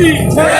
की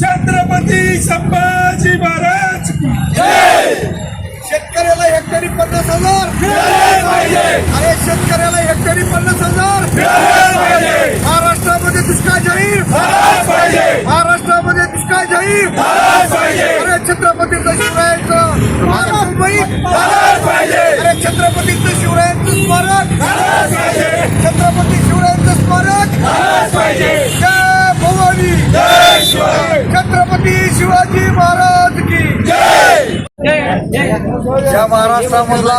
छत्रपती संभाजी महाराज शेतकऱ्याला हेक्टरी पन्नास हजार अरे शेतकऱ्याला हेक्टरी पन्नास हजार महाराष्ट्रामध्ये दुष्काळ जाहीर महाराष्ट्रामध्ये दुष्काळ जाहीर अरे छत्रपतीचं शिवरायांचं. मुंबई अरे छत्रपतीचं शिवरायांचं ज्या महाराष्ट्रामधला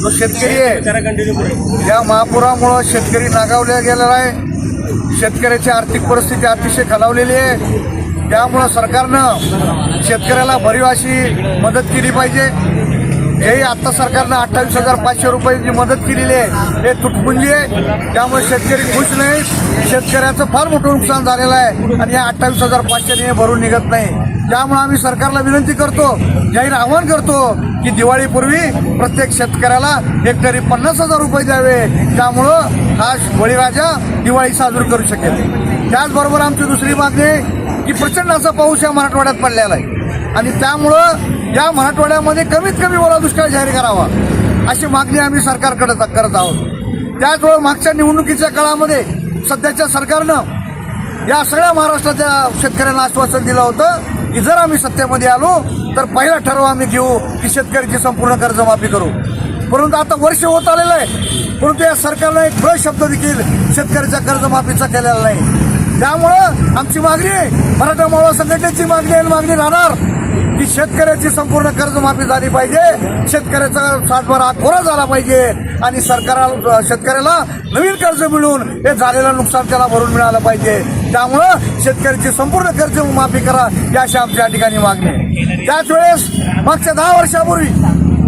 जो शेतकरी आहे या महापुरामुळं शेतकरी नागावल्या गेलेला आहे शेतकऱ्याची आर्थिक परिस्थिती अतिशय खालावलेली आहे. त्यामुळं सरकारनं शेतकऱ्याला भरीव अशी मदत केली पाहिजे. हेही आत्ता सरकारनं अठ्ठावीस हजार पाचशे रुपयांची मदत केलेली आहे. हे तुटपुंजी आहे. त्यामुळे शेतकरी खुश नाही शेतकऱ्याचं फार मोठं नुकसान झालेलं आहे. आणि या अठ्ठावीस हजार पाचशेने भरून निघत नाही. त्यामुळे आम्ही सरकारला विनंती करतो जाहीर आवाहन करतो की दिवाळीपूर्वी प्रत्येक शेतकऱ्याला हेक्टरी पन्नास हजार रुपये द्यावे. त्यामुळं हा बळीराजा दिवाळी साजरी करू शकेल. त्याचबरोबर आमची दुसरी मागणी की प्रचंड असा पाऊस या मराठवाड्यात पडलेला आहे. आणि त्यामुळं या मराठवाड्यामध्ये कमीत कमी ओला दुष्काळ जाहीर करावा अशी मागणी आम्ही सरकारकडे करत आहोत. त्याचवेळी मागच्या निवडणुकीच्या काळामध्ये सध्याच्या सरकारनं या सगळ्या महाराष्ट्राच्या शेतकऱ्यांना आश्वासन दिलं होतं की जर आम्ही सत्तेमध्ये आलो तर पहिला ठराव आम्ही घेऊ की शेतकऱ्याची संपूर्ण कर्जमाफी करू. परंतु आता वर्ष होत आलेलं आहे. परंतु या सरकारनं एक ब शब्द देखील शेतकऱ्याच्या कर्जमाफीचा केलेला नाही. त्यामुळं आमची मागणी आहे मराठा मावळा संघटनेची मागणी आहे आणि मागणी राहणार की शेतकऱ्याची संपूर्ण कर्जमाफी झाली पाहिजे शेतकऱ्याचा सातबारा कोरा झाला पाहिजे आणि सरकाराला शेतकऱ्याला नवीन कर्ज मिळून हे झालेलं नुकसान त्याला भरून मिळालं पाहिजे. त्यामुळं शेतकऱ्याची संपूर्ण कर्ज माफी करा याशी आमच्या या ठिकाणी मागणी त्याच वेळेस मागच्या दहा वर्षापूर्वी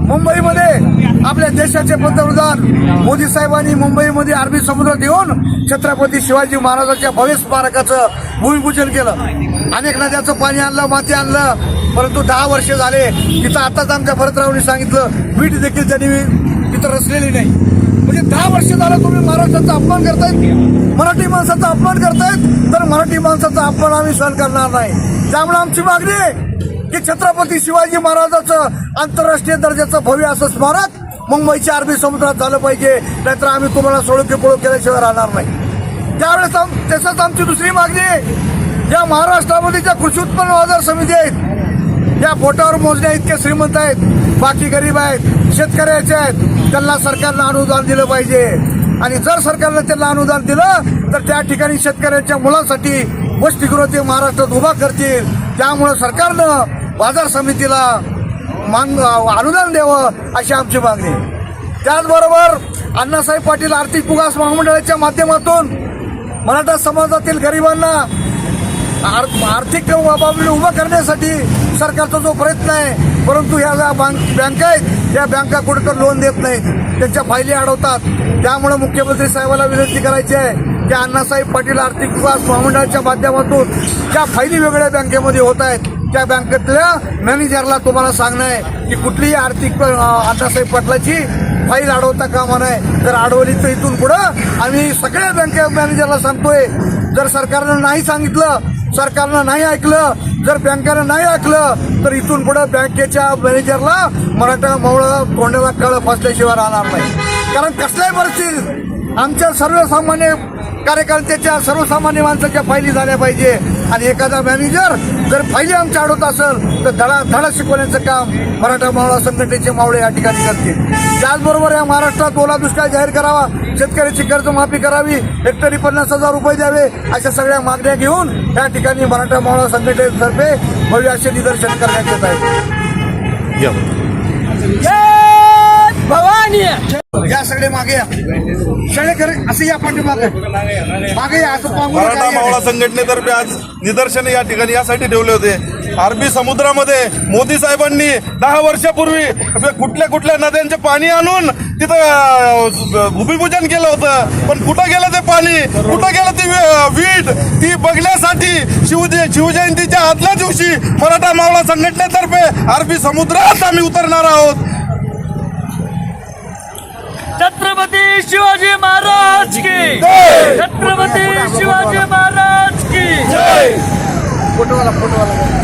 मुंबईमध्ये आपल्या देशाचे पंतप्रधान मोदी साहेबांनी मुंबईमध्ये अरबी समुद्रात येऊन छत्रपती शिवाजी महाराजांच्या भव्य स्मारकाचं भूमिपूजन केलं. अनेक नद्याचं पाणी आणलं माती आणलं. परंतु दहा वर्षे झाले तिथं आताच आमच्या भरतरावनी सांगितलं वीट देखील त्यांनी तिथं रचलेली नाही. दहा वर्ष झालं तुम्ही महाराष्ट्राचा अपमान करतायत. मराठी माणसाचा अपमान करतायत. तर मराठी माणसाचा अपमान आम्ही सहन करणार नाही. त्यामुळे आमची मागणी आहे की छत्रपती शिवाजी महाराजाचं आंतरराष्ट्रीय दर्जाचं भव्य असं स्मारक मुंबईच्या अरबी समुद्रात झालं पाहिजे. नाहीतर आम्ही तुम्हाला सोळो की केल्याशिवाय राहणार नाही. त्यावेळेस तसंच आमची दुसरी मागणी आहे. या महाराष्ट्रामध्ये ज्या कृषी उत्पन्न बाजार समिती आहेत या बोटावर मोजण्या इतक्या श्रीमंत आहेत बाकी गरीब आहेत शेतकऱ्याचे आहेत. त्यांना सरकारनं अनुदान दिलं पाहिजे. आणि जर सरकारनं त्यांना अनुदान दिलं तर त्या ठिकाणी शेतकऱ्यांच्या मुलांसाठी वसतिगृह ते महाराष्ट्रात उभा करतील. त्यामुळं सरकारनं बाजार समितीला मान अनुदान द्यावं अशी आमची मागणी. आहे. त्याचबरोबर अण्णासाहेब पाटील आर्थिक विकास महामंडळाच्या माध्यमातून मराठा समाजातील गरिबांना आर- आर्थिक बाबी उभं करण्यासाठी सरकारचा जो प्रयत्न आहे परंतु ह्या ज्या बँक बँका आहेत या बँका कुठं लोन देत नाही त्यांच्या फायली अडवतात. त्यामुळे मुख्यमंत्री साहेबाला विनंती करायची आहे की अण्णासाहेब पाटील आर्थिक विकास महामंडळाच्या माध्यमातून ज्या फायली वेगळ्या बँकेमध्ये होत आहेत त्या बँकेतल्या मॅनेजरला तुम्हाला सांगणं आहे की कुठलीही आर्थिक प- अण्णासाहेब पाटलाची फाईल अडवता कामा नये. जर अडवली तर इथून पुढं आम्ही सगळ्या बँके मॅनेजरला सांगतोय जर सरकारनं नाही सांगितलं सरकारनं नाही ऐकलं जर बँकेनं नाही ऐकलं तर इथून पुढं बँकेच्या मॅनेजरला मराठा मवळं तोंडाला कळ फसल्याशिवाय राहणार नाही. कारण कसल्याही परिस्थितीत आमच्या सर्वसामान्य कार्यकर्त्याच्या सर्वसामान्य माणसाच्या फायली झाल्या पाहिजे. आणि एखादा मॅनेजर जर फायली आमच्या अडवत असेल तर धडा धडा शिकवण्याचं काम मराठा मावळा संघटनेचे मावळे या ठिकाणी करतील. त्याचबरोबर या महाराष्ट्रात ओला दुष्काळ जाहीर करावा शेतकऱ्याची कर्जमाफी करावी हेक्टरी पन्नास हजार रुपये द्यावे अशा सगळ्या मागण्या घेऊन या ठिकाणी मराठा मावळा संघटनेतर्फे भव्य असे निदर्शन करण्यात येत आहे. भवानी! या सगळे मागे या. सगळे खरे असे या पाठी मागे मागे या असं पांगुलं मराठा मावळा? संघटनेतर्फे आज निदर्शन या ठिकाणी यासाठी ठेवले होते. अरबी समुद्रामध्ये मोदी साहेबांनी दहा वर्षापूर्वी कुठल्या कुठल्या नद्यांचे पाणी आणून तिथं अं, भूमिपूजन केलं होतं. पण कुठं गेलं ते पाणी? कुठं गेलं ती वी- वीट? ती बघण्यासाठी शिवजय शिवजयंतीच्या आदल्या दिवशी मराठा मावळा संघटनेतर्फे अरबी समुद्रात आम्ही उतरणार आहोत. छत्रपती शिवाजी महाराज की. जय! छत्रपती शिवाजी महाराज की. फोटोवाला फोटोवाला.